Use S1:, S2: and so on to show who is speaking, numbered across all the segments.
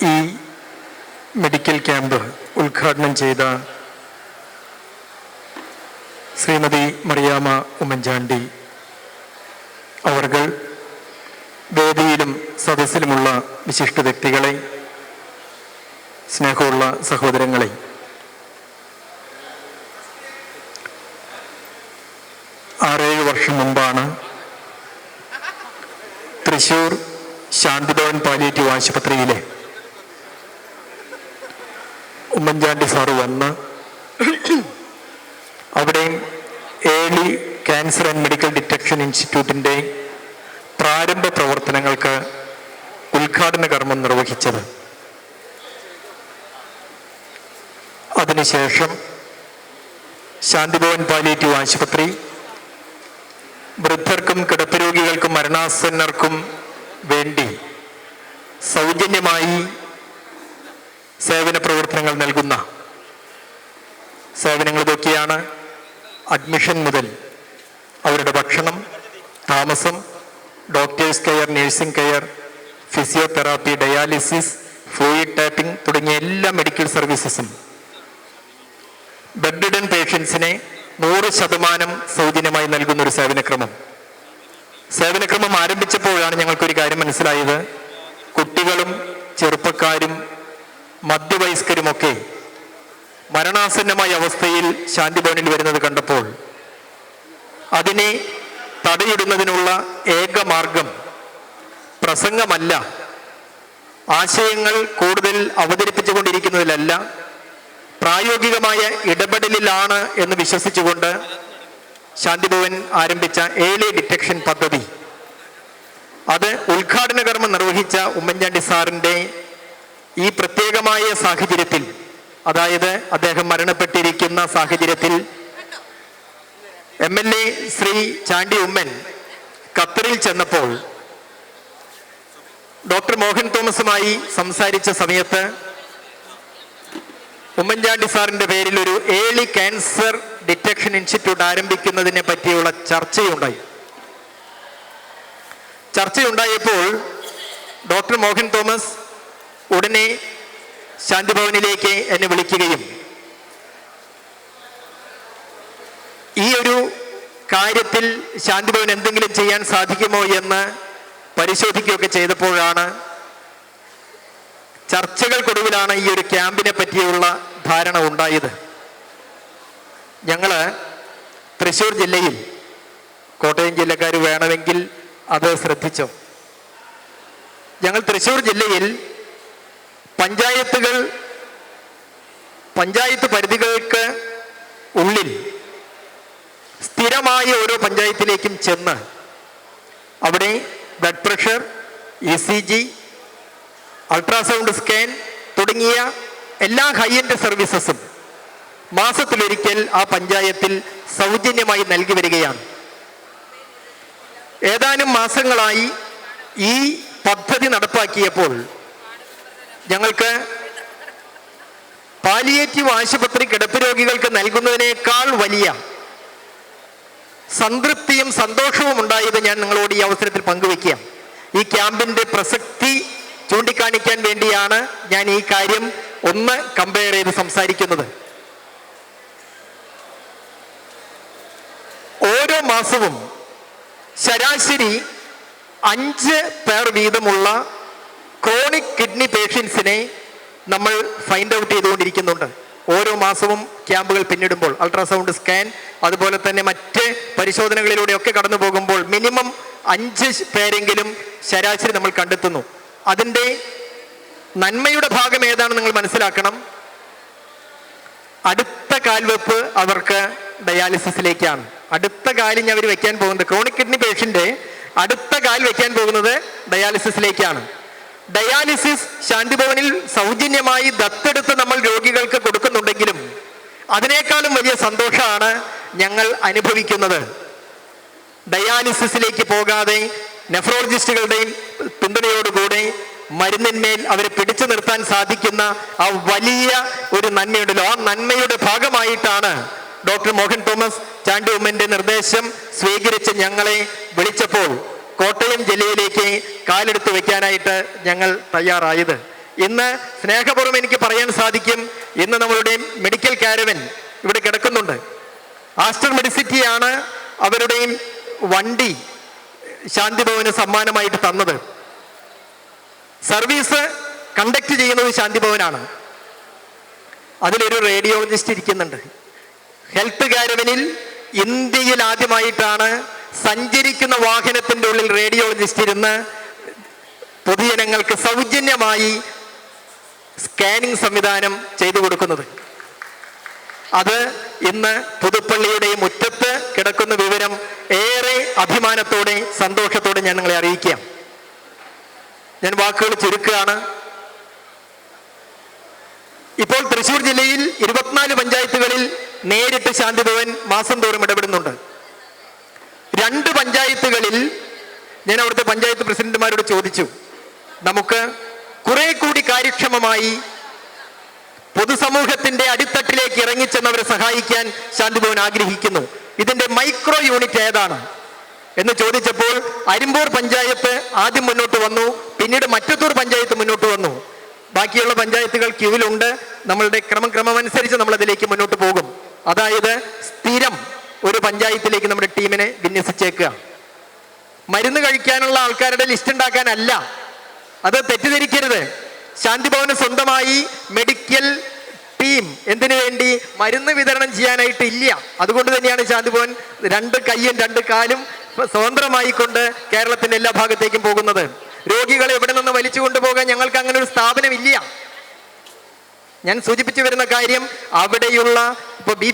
S1: ഈ medical camp ഉദ്ഘാടനം ചെയ്ത ശ്രീമതി മറിയാമ ഉമ്മൻചാണ്ടി അവർകൾ വേദിയിലും സദസ്സിലുമുള്ള വിശിഷ്ട വ്യക്തികളെ സ്നേഹമുള്ള സഹോദരങ്ങളെ ആറേഴ് വർഷം മുമ്പാണ് തൃശൂർ ശാന്തിഭവൻ പാലിയേറ്റീവ് ആശുപത്രിയിലെ ഉമ്മൻചാണ്ടി സാറ് വന്ന് അവിടെയും early cancer and medical detection ഇൻസ്റ്റിറ്റ്യൂട്ടിന്റെ പ്രാരംഭ പ്രവർത്തനങ്ങൾക്ക് ഉദ്ഘാടന കർമ്മം നിർവഹിച്ചത്. അതിനുശേഷം ശാന്തിഭവൻ പാലിയേറ്റീവ് ആശുപത്രി വൃദ്ധർക്കും കിടപ്പ് രോഗികൾക്കും മരണാസന്നർക്കും വേണ്ടി സൗജന്യമായി സേവന പ്രവർത്തനങ്ങൾ നൽകുന്ന സേവനങ്ങൾ ഇതൊക്കെയാണ് അഡ്മിഷൻ മുതൽ അവരുടെ ഭക്ഷണം താമസം doctors care nursing care physiotherapy dialysis fluid tapping തുടങ്ങിയ എല്ലാ മെഡിക്കൽ സർവീസസും. ബെഡ്രിഡൻ പേഷ്യൻസിനെ നൂറ് ശതമാനം സൗജന്യമായി നൽകുന്ന ഒരു സേവനക്രമം. സേവനക്രമം ആരംഭിച്ചപ്പോഴാണ് ഞങ്ങൾക്കൊരു കാര്യം മനസ്സിലായത്. കുട്ടികളും ചെറുപ്പക്കാരും മധ്യവയസ്കരുമൊക്കെ മരണാസന്നമായ അവസ്ഥയിൽ ശാന്തിഭവനിൽ വരുന്നത് കണ്ടപ്പോൾ അതിനെ തടയിടുന്നതിനുള്ള ഏക മാർഗം പ്രസംഗമല്ല. ആശയങ്ങൾ കൂടുതൽ അവതരിപ്പിച്ചുകൊണ്ടിരിക്കുന്നതിലല്ല. പ്രായോഗികമായ ഇടപെടലിലാണ് എന്ന് വിശ്വസിച്ചുകൊണ്ട് ശാന്തിഭവൻ ആരംഭിച്ച ഏലി ഡിറ്റക്ഷൻ പദ്ധതി. അത് ഉദ്ഘാടന കർമ്മം നിർവഹിച്ച ഉമ്മൻചാണ്ടി സാറിന്റെ ഈ പ്രത്യേകമായ സാഹചര്യത്തിൽ അതായത് അദ്ദേഹം മരണപ്പെട്ടിരിക്കുന്ന സാഹചര്യത്തിൽ M L A Shri Chandy Oommen ഖത്തറിൽ ചെന്നപ്പോൾ ഡോക്ടർ മോഹൻ തോമസുമായി സംസാരിച്ച സമയത്ത് ഉമ്മൻചാണ്ടി സാറിന്റെ പേരിൽ ഒരു ഏളി ക്യാൻസർ ഡിറ്റക്ഷൻ ഇൻസ്റ്റിറ്റ്യൂട്ട് ആരംഭിക്കുന്നതിനെ പറ്റിയുള്ള ചർച്ചയുണ്ടായി. ചർച്ചയുണ്ടായപ്പോൾ ഡോക്ടർ മോഹൻ തോമസ് ഉടനെ ശാന്തിഭവനിലേക്ക് എന്നെ വിളിക്കുകയും ഈ ഒരു കാര്യത്തിൽ ശാന്തിഭവൻ എന്തെങ്കിലും ചെയ്യാൻ സാധിക്കുമോ എന്ന് പരിശോധിക്കുകയൊക്കെ ചെയ്തപ്പോഴാണ് ചർച്ചകൾക്കൊടുവിലാണ് ഈ ഒരു ക്യാമ്പിനെ പറ്റിയുള്ള ധാരണ ഉണ്ടായത്. ഞങ്ങൾ തൃശ്ശൂർ ജില്ലയിൽ കോട്ടയം ജില്ലക്കാർ വേണമെങ്കിൽ അത് ശ്രദ്ധിച്ചു. ഞങ്ങൾ തൃശ്ശൂർ ജില്ലയിൽ പഞ്ചായത്തുകൾ പഞ്ചായത്ത് പരിധികൾക്ക് ഉള്ളിൽ സ്ഥിരമായ ഓരോ പഞ്ചായത്തിലേക്കും ചെന്ന് അവിടെ blood pressure E C G ultrasound scan തുടങ്ങിയ എല്ലാ ഹൈ എൻഡ് സർവീസസും മാസത്തിലൊരിക്കൽ ആ പഞ്ചായത്തിൽ സൗജന്യമായി നൽകി വരികയാണ്. ഏതാനും മാസങ്ങളായി ഈ പദ്ധതി നടപ്പാക്കിയപ്പോൾ ഞങ്ങൾക്ക് പാലിയേറ്റീവ് ആശുപത്രി കിടപ്പ് രോഗികൾക്ക് നൽകുന്നതിനേക്കാൾ വലിയ സംതൃപ്തിയും സന്തോഷവും ഉണ്ടായത് ഞാൻ നിങ്ങളോട് ഈ അവസരത്തിൽ പങ്കുവെക്കുക ഈ ക്യാമ്പിന്റെ പ്രസക്തി ചൂണ്ടിക്കാണിക്കാൻ വേണ്ടിയാണ് ഞാൻ ഈ കാര്യം ഒന്ന് കമ്പയർ ചെയ്ത് സംസാരിക്കുന്നത്. ഓരോ മാസവും ശരാശരി അഞ്ച് പേർ വീതമുള്ള കിഡ്നി പേഷ്യൻസിനെ നമ്മൾ ഫൈൻഡ് ഔട്ട് ചെയ്തുകൊണ്ടിരിക്കുന്നുണ്ട്. ഓരോ മാസവും ക്യാമ്പുകൾ പിന്നിടുമ്പോൾ അൾട്രാസൗണ്ട് സ്കാൻ അതുപോലെ തന്നെ മറ്റ് പരിശോധനകളിലൂടെയൊക്കെ കടന്നു പോകുമ്പോൾ മിനിമം അഞ്ച് പേരെങ്കിലും ശരാശരി നമ്മൾ കണ്ടെത്തുന്നു. അതിന്റെ നന്മയുടെ ഭാഗം ഏതാണ് നിങ്ങൾ മനസ്സിലാക്കണം. അടുത്ത കാൽവെപ്പ് അവർക്ക് ഡയാലിസിസിലേക്കാണ്. അടുത്ത കാലിന് അവർ വെക്കാൻ പോകുന്നത് ക്രോണിക് കിഡ്നി പേഷ്യന്റെ അടുത്ത കാൽ വെക്കാൻ പോകുന്നത് ഡയാലിസിസിലേക്കാണ്. ഡയാലിസിസ് ശാന്തിഭവനിൽ സൗജന്യമായി ദത്തെടുത്ത് നമ്മൾ രോഗികൾക്ക് കൊടുക്കുന്നുണ്ടെങ്കിലും അതിനേക്കാളും വലിയ സന്തോഷമാണ് ഞങ്ങൾ അനുഭവിക്കുന്നത്. ഡയാലിസിസിലേക്ക് പോകാതെ നെഫ്രോളജിസ്റ്റുകളുടെയും പിന്തുണയോടുകൂടെ മരുന്നിന്മേൽ അവരെ പിടിച്ചു നിർത്താൻ സാധിക്കുന്ന ആ വലിയ ഒരു നന്മയുണ്ടല്ലോ. ആ നന്മയുടെ ഭാഗമായിട്ടാണ് ഡോക്ടർ മോഹൻ തോമസ് ചാണ്ടി ഉമ്മന്റെ നിർദ്ദേശം സ്വീകരിച്ച് ഞങ്ങളെ വിളിച്ചപ്പോൾ കോട്ടയം ജില്ലയിലേക്ക് കാലെടുത്ത് വെക്കാനായിട്ട് ഞങ്ങൾ തയ്യാറായത്. ഇന്ന് സ്നേഹപൂർവം എനിക്ക് പറയാൻ സാധിക്കും ഇന്ന് നമ്മളുടെ മെഡിക്കൽ കാരവൻ ഇവിടെ കിടക്കുന്നുണ്ട്. ആസ്റ്റർ മെഡിസിറ്റിയാണ് അവരുടെയും വണ്ടി ശാന്തിഭവന് സമ്മാനമായിട്ട് തന്നത്. സർവീസ് കണ്ടക്ട് ചെയ്യുന്നത് ശാന്തിഭവനാണ് അതിലൊരു റേഡിയോളജിസ്റ്റ് ഇരിക്കുന്നുണ്ട്. ഹെൽത്ത് കാരവനിൽ ഇന്ത്യയിൽ ആദ്യമായിട്ടാണ് സഞ്ചരിക്കുന്ന വാഹനത്തിന്റെ ഉള്ളിൽ റേഡിയോളജിസ്റ്റ് ഇരുന്ന് പൊതുജനങ്ങൾക്ക് സൗജന്യമായി സ്കാനിംഗ് സംവിധാനം ചെയ്തു കൊടുക്കുന്നത്. അത് ഇന്ന് പുതുപ്പള്ളിയുടെ മുറ്റത്ത് കിടക്കുന്ന വിവരം ഏറെ അഭിമാനത്തോടെ സന്തോഷത്തോടെ ഞാൻ നിങ്ങളെ അറിയിക്കാം ഞാൻ വാക്കുകൾ ചുരുക്കുകയാണ്. ഇപ്പോൾ തൃശൂർ ജില്ലയിൽ ഇരുപത്തിനാല് പഞ്ചായത്തുകളിൽ നേരിട്ട് ശാന്തിഭവൻ മാസം തോറും ഇടപെടുന്നുണ്ട്. രണ്ട് പഞ്ചായത്തുകളിൽ ഞാൻ അവിടുത്തെ പഞ്ചായത്ത് പ്രസിഡന്റുമാരോട് ചോദിച്ചു. നമുക്ക് കുറെ കൂടി കാര്യക്ഷമമായി പൊതുസമൂഹത്തിന്റെ അടിത്തട്ടിലേക്ക് ഇറങ്ങിച്ചെന്നവരെ സഹായിക്കാൻ ശാന്തിഭവൻ ആഗ്രഹിക്കുന്നു. ഇതിന്റെ മൈക്രോ യൂണിറ്റ് ഏതാണ്? എന്ന് ചോദിച്ചപ്പോൾ അരിമ്പൂർ പഞ്ചായത്ത് ആദ്യം മുന്നോട്ട് വന്നു പിന്നീട് മറ്റത്തൂർ പഞ്ചായത്ത് മുന്നോട്ട് വന്നു. ബാക്കിയുള്ള പഞ്ചായത്തുകൾ ക്യൂവിലുണ്ട്. നമ്മളുടെ ക്രമം ക്രമമനുസരിച്ച് നമ്മൾ അതിലേക്ക് മുന്നോട്ട് പോകും. അതായത് സ്ഥിരം ഒരു പഞ്ചായത്തിലേക്ക് നമ്മുടെ ടീമിനെ വിന്യസിച്ചേക്കുക. മരുന്ന് കഴിക്കാനുള്ള ആൾക്കാരുടെ ലിസ്റ്റ് ഉണ്ടാക്കാനല്ല. അത് തെറ്റിദ്ധരിക്കരുത്. ശാന്തിഭവന് സ്വന്തമായി മെഡിക്കൽ ടീം എന്തിനു വേണ്ടി മരുന്ന് വിതരണം ചെയ്യാനായിട്ട് ഇല്ല. അതുകൊണ്ട് തന്നെയാണ് ശാന്തിഭവൻ രണ്ട് കൈയും രണ്ട് കാലും സ്വതന്ത്രമായി കൊണ്ട് കേരളത്തിന്റെ എല്ലാ ഭാഗത്തേക്കും പോകുന്നത്. രോഗികളെ എവിടെ നിന്ന് വലിച്ചു കൊണ്ടുപോകാൻ ഞങ്ങൾക്ക് അങ്ങനെ ഒരു സ്ഥാപനം ഇല്ല ഞാൻ സൂചിപ്പിച്ചു വരുന്ന കാര്യം അവിടെയുള്ള ഇപ്പൊ ബി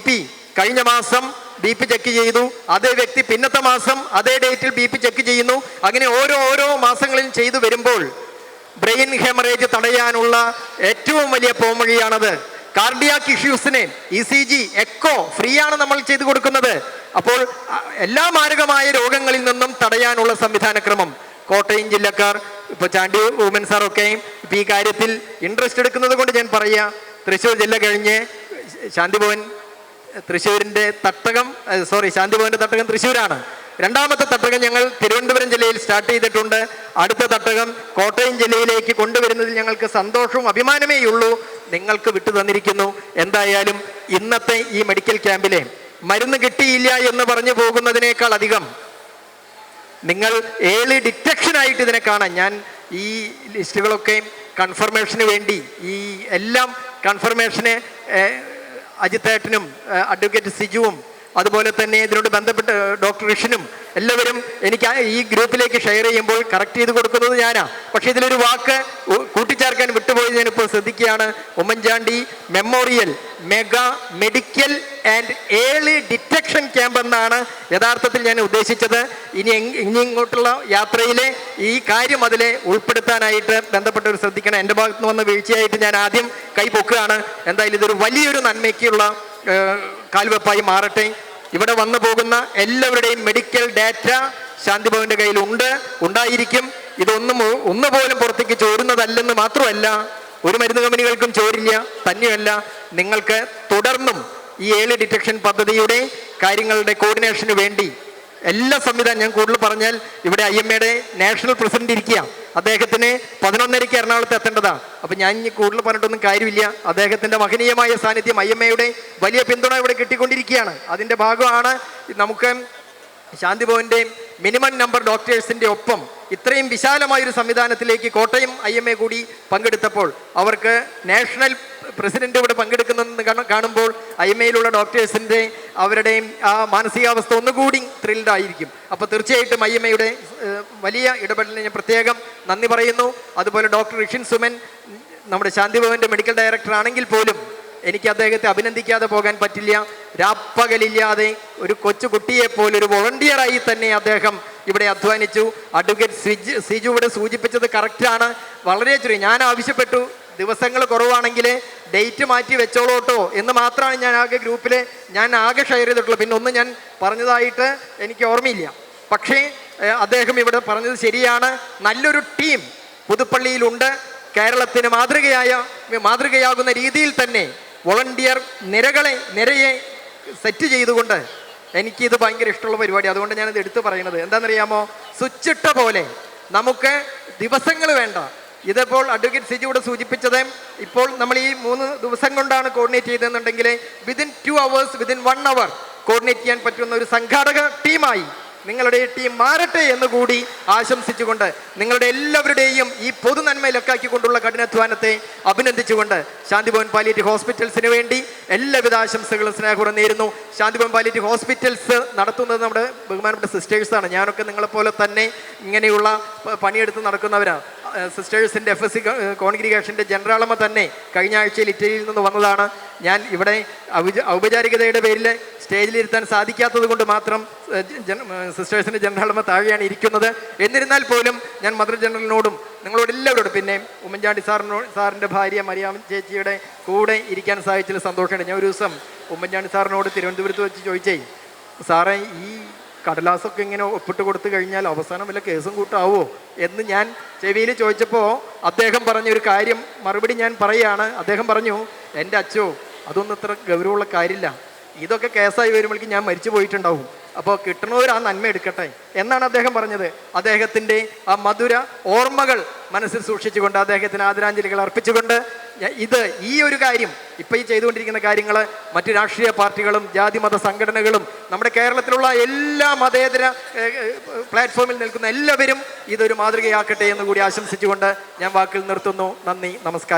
S1: കഴിഞ്ഞ മാസം ബി പി ചെക്ക് ചെയ്തു. അതേ വ്യക്തി പിന്നത്തെ മാസം അതേ ഡേറ്റിൽ ബി പി ചെക്ക് ചെയ്യുന്നു. അങ്ങനെ ഓരോ ഓരോ മാസങ്ങളിൽ ചെയ്തു വരുമ്പോൾ ബ്രെയിൻ ഹെമറേജ് തടയാനുള്ള ഏറ്റവും വലിയ പോംവഴിയാണത്. Cardiac ഇഷ്യൂസിന് E C G echo free ആണ് നമ്മൾ ചെയ്തു കൊടുക്കുന്നത്. അപ്പോൾ എല്ലാ മാരകമായ രോഗങ്ങളിൽ നിന്നും തടയാനുള്ള സംവിധാനക്രമം. കോട്ടയം ജില്ലക്കാർ ഇപ്പൊ ചാണ്ടി വുമൻ സാറൊക്കെയും ഇപ്പൊ ഈ കാര്യത്തിൽ ഇൻട്രസ്റ്റ് എടുക്കുന്നത് കൊണ്ട് ഞാൻ പറയുക തൃശ്ശൂർ ജില്ല കഴിഞ്ഞ് ശാന്തിഭവൻ തൃശ്ശൂരിന്റെ തട്ടകം സോറി ശാന്തിഭവന്റെ തട്ടകം തൃശ്ശൂരാണ്. രണ്ടാമത്തെ തട്ടകം ഞങ്ങൾ തിരുവനന്തപുരം ജില്ലയിൽ സ്റ്റാർട്ട് ചെയ്തിട്ടുണ്ട്. അടുത്ത തട്ടകം കോട്ടയം ജില്ലയിലേക്ക് കൊണ്ടുവരുന്നതിൽ ഞങ്ങൾക്ക് സന്തോഷവും അഭിമാനമേ ഉള്ളൂ. നിങ്ങൾക്ക് വിട്ടു തന്നിരിക്കുന്നു. എന്തായാലും ഇന്നത്തെ ഈ മെഡിക്കൽ ക്യാമ്പിലെ മരുന്ന് കിട്ടിയില്ല എന്ന് പറഞ്ഞു പോകുന്നതിനേക്കാൾ അധികം നിങ്ങൾ ഏളി ഡിറ്റക്ഷൻ ആയിട്ട് ഇതിനെ കാണാൻ ഞാൻ ഈ ലിസ്റ്റുകളൊക്കെ കൺഫർമേഷന് വേണ്ടി ഈ എല്ലാം കൺഫർമേഷന് അജിത്തേട്ടനും അഡ്വക്കേറ്റ് സിജുവും അതുപോലെ തന്നെ ഇതിനോട് ബന്ധപ്പെട്ട് ഡോക്ടർ ഋഷിനും എല്ലാവരും എനിക്ക് ഈ ഗ്രൂപ്പിലേക്ക് ഷെയർ ചെയ്യുമ്പോൾ കറക്റ്റ് ചെയ്ത് കൊടുക്കുന്നത് ഞാനാ. പക്ഷേ ഇതിലൊരു വാക്ക് കൂട്ടിച്ചേർക്കാൻ വിട്ടുപോയി ഞാനിപ്പോൾ ശ്രദ്ധിക്കുകയാണ്. Oommen Chandy memorial mega medical and early detection camp എന്നാണ് യഥാർത്ഥത്തിൽ ഞാൻ ഉദ്ദേശിച്ചത്. ഇനി ഇനി ഇങ്ങോട്ടുള്ള യാത്രയിലെ ഈ കാര്യം അതിലെ ഉൾപ്പെടുത്താനായിട്ട് ബന്ധപ്പെട്ടവർ ശ്രദ്ധിക്കണം. എന്റെ ഭാഗത്ത് നിന്ന് വന്ന വീഴ്ചയായിട്ട് ഞാൻ ആദ്യം കൈ പൊക്കുകയാണ്. എന്തായാലും ഇതൊരു വലിയൊരു നന്മയ്ക്കുള്ള കാൽവെപ്പായി മാറട്ടെ. ഇവിടെ വന്നു പോകുന്ന എല്ലാവരുടെയും മെഡിക്കൽ ഡാറ്റ ശാന്തിഭവന്റെ കയ്യിൽ ഉണ്ട് ഉണ്ടായിരിക്കും. ഇതൊന്നും ഒന്നുപോലും പുറത്തേക്ക് ചോരുന്നതല്ലെന്ന് മാത്രമല്ല ഒരു മരുന്ന് കമ്പനികൾക്കും ചോരില്ല തന്നെയല്ല. നിങ്ങൾക്ക് തുടർന്നും ഈ ഏളി ഡിറ്റക്ഷൻ പദ്ധതിയുടെ കാര്യങ്ങളുടെ കോർഡിനേഷന് വേണ്ടി എല്ലാ സംവിധാനം ഞാൻ കൂടുതൽ പറഞ്ഞാൽ ഇവിടെ ഐ നാഷണൽ പ്രസിഡന്റ് ഇരിക്കുക അദ്ദേഹത്തിന് പതിനൊന്നരയ്ക്ക് എറണാകുളത്ത് എത്തേണ്ടതാണ് അപ്പൊ ഞാൻ ഇനി കൂടുതൽ പറഞ്ഞിട്ടൊന്നും കാര്യമില്ല. അദ്ദേഹത്തിന്റെ മഹനീയമായ സാന്നിധ്യം ഐ എം എയുടെ വലിയ പിന്തുണ ഇവിടെ കിട്ടിക്കൊണ്ടിരിക്കുകയാണ്. അതിന്റെ ഭാഗമാണ് നമുക്ക് ശാന്തിഭവന്റെ മിനിമം നമ്പർ ഡോക്ടേഴ്സിന്റെ ഒപ്പം ഇത്രയും വിശാലമായൊരു സംവിധാനത്തിലേക്ക് കോട്ടയം ഐ കൂടി പങ്കെടുത്തപ്പോൾ അവർക്ക് നാഷണൽ പ്രസിഡന്റ് ഇവിടെ പങ്കെടുക്കുന്നെന്ന് കാണുമ്പോൾ ഐ എം എയിലുള്ള ഡോക്ടേഴ്സിന്റെ അവരുടെയും ആ മാനസികാവസ്ഥ ഒന്നുകൂടി ത്രില്ഡ് ആയിരിക്കും. അപ്പോൾ തീർച്ചയായിട്ടും ഐ എം എയുടെ വലിയ ഇടപെടലിന് ഞാൻ പ്രത്യേകം നന്ദി പറയുന്നു. അതുപോലെ ഡോക്ടർ ഋഷിൻ സുമൻ നമ്മുടെ ശാന്തിഭവന്റെ മെഡിക്കൽ ഡയറക്ടർ ആണെങ്കിൽ പോലും എനിക്ക് അദ്ദേഹത്തെ അഭിനന്ദിക്കാതെ പോകാൻ പറ്റില്ല. രാപ്പകലില്ലാതെ ഒരു കൊച്ചു കുട്ടിയെ പോലെ ഒരു വോളണ്ടിയറായി തന്നെ അദ്ദേഹം ഇവിടെ അധ്വാനിച്ചു. അഡ്വക്കേറ്റ് സിജു സിജു ഇവിടെ സൂചിപ്പിച്ചത് കറക്റ്റാണ് വളരെ ചെറിയ ഞാൻ ആവശ്യപ്പെട്ടു. ദിവസങ്ങൾ കുറവാണെങ്കിൽ ഡേറ്റ് മാറ്റി വെച്ചോളൂട്ടോ എന്ന് മാത്രമാണ് ഞാൻ ആകെ ഗ്രൂപ്പിൽ ഞാൻ ആകെ ഷെയർ ചെയ്തിട്ടുള്ളൂ പിന്നെ ഒന്നും ഞാൻ പറഞ്ഞതായിട്ട് എനിക്ക് ഓർമ്മയില്ല. പക്ഷേ അദ്ദേഹം ഇവിടെ പറഞ്ഞത് ശരിയാണ്. നല്ലൊരു ടീം പുതുപ്പള്ളിയിലുണ്ട്. കേരളത്തിന് മാതൃകയായ മാതൃകയാകുന്ന രീതിയിൽ തന്നെ വോളണ്ടിയർ നിരകളെ നിരയെ സെറ്റ് ചെയ്തുകൊണ്ട് എനിക്കിത് ഭയങ്കര ഇഷ്ടമുള്ള പരിപാടി. അതുകൊണ്ട് ഞാനിത് എടുത്തു പറയുന്നത് എന്താണെന്നറിയാമോ? സ്വിച്ചിട്ട പോലെ നമുക്ക് ദിവസങ്ങൾ വേണ്ട. ഇതിപ്പോൾ അഡ്വക്കേറ്റ് സിജിയോട് സൂചിപ്പിച്ചത് ഇപ്പോൾ നമ്മൾ ഈ മൂന്ന് ദിവസം കൊണ്ടാണ് coordinate ചെയ്തതെന്നുണ്ടെങ്കിൽ within two hours within one hour coordinate ചെയ്യാൻ പറ്റുന്ന ഒരു സംഘാടക ടീമായി നിങ്ങളുടെ ടീം മാറട്ടെ എന്ന് കൂടി ആശംസിച്ചുകൊണ്ട് നിങ്ങളുടെ എല്ലാവരുടെയും ഈ പൊതു നന്മയിലൊക്കാക്കിക്കൊണ്ടുള്ള കഠിനാധ്വാനത്തെ അഭിനന്ദിച്ചുകൊണ്ട് ശാന്തിഭവൻ പാലിയേറ്റീവ് ഹോസ്പിറ്റൽസിന് വേണ്ടി എല്ലാവിധ ആശംസകളും സ്നേഹപൂർവം നേരുന്നു. ശാന്തിഭവൻ പാലിയേറ്റീവ് ഹോസ്പിറ്റൽസ് നടത്തുന്നത് നമ്മുടെ ബഹുമാനപ്പെട്ട സിസ്റ്റേഴ്സാണ് ഞാനൊക്കെ നിങ്ങളെപ്പോലെ തന്നെ ഇങ്ങനെയുള്ള പണിയെടുത്ത് നടക്കുന്നവരാണ് സിസ്റ്റേഴ്സിന്റെ എഫ് എസ് സി കോൺഗ്രിഗേഷന്റെ ജനറാളമ്മ തന്നെ കഴിഞ്ഞ ആഴ്ചയിൽ ഇറ്റലിയിൽ നിന്ന് വന്നതാണ്. ഞാൻ ഇവിടെ ഔപചാരികതയുടെ പേരിൽ സ്റ്റേജിലിരുത്താൻ സാധിക്കാത്തത് കൊണ്ട് മാത്രം സിസ്റ്റേഴ്സിന്റെ ജനറാളമ്മ താഴെയാണ് ഇരിക്കുന്നത്. എന്നിരുന്നാൽ പോലും ഞാൻ മദർ ജനറലിനോടും നിങ്ങളോട് എല്ലാവരോടും പിന്നെ ഉമ്മൻചാണ്ടി സാറിനോട് സാറിന്റെ ഭാര്യ മരിയാമൻ ചേച്ചിയുടെ കൂടെ ഇരിക്കാൻ സാധിച്ചതിൽ സന്തോഷമുണ്ട്. ഞാൻ ഒരു ദിവസം ഉമ്മൻചാണ്ടി സാറിനോട് തിരുവനന്തപുരത്ത് വെച്ച് ചോദിച്ചേ സാറേ ഈ കടലാസൊക്കെ ഇങ്ങനെ ഒപ്പിട്ട് കൊടുത്തു കഴിഞ്ഞാൽ അവസാനം വല്ല കേസും കൂട്ടാവോ എന്ന് ഞാൻ ചെവിയിൽ ചോദിച്ചപ്പോൾ അദ്ദേഹം പറഞ്ഞ ഒരു കാര്യം മറുപടി ഞാൻ പറയുകയാണ്. അദ്ദേഹം പറഞ്ഞു എന്റെ അച്ഛോ അതൊന്നും ഇത്ര ഗൗരവമുള്ള കാര്യമില്ല. ഇതൊക്കെ കേസായി വരുമ്പോഴേക്കും ഞാൻ മരിച്ചു പോയിട്ടുണ്ടാവും. അപ്പോൾ കിട്ടണവർ ആ നന്മ എടുക്കട്ടെ. എന്നാണ് അദ്ദേഹം പറഞ്ഞത്. അദ്ദേഹത്തിന്റെ ആ മധുര ഓർമ്മകൾ മനസ്സിൽ സൂക്ഷിച്ചുകൊണ്ട് അദ്ദേഹത്തിന് ആദരാഞ്ജലികൾ അർപ്പിച്ചുകൊണ്ട് ഇത് ഈ ഒരു കാര്യം ഇപ്പം ഈ ചെയ്തുകൊണ്ടിരിക്കുന്ന കാര്യങ്ങൾ മറ്റ് രാഷ്ട്രീയ പാർട്ടികളും ജാതി മത സംഘടനകളും നമ്മുടെ കേരളത്തിലുള്ള എല്ലാ മതേതര പ്ലാറ്റ്ഫോമിൽ നിൽക്കുന്ന എല്ലാവരും ഇതൊരു മാതൃകയാക്കട്ടെ എന്ന് കൂടി ആശംസിച്ചുകൊണ്ട് ഞാൻ വാക്കിൽ നിർത്തുന്നു. നന്ദി നമസ്കാരം.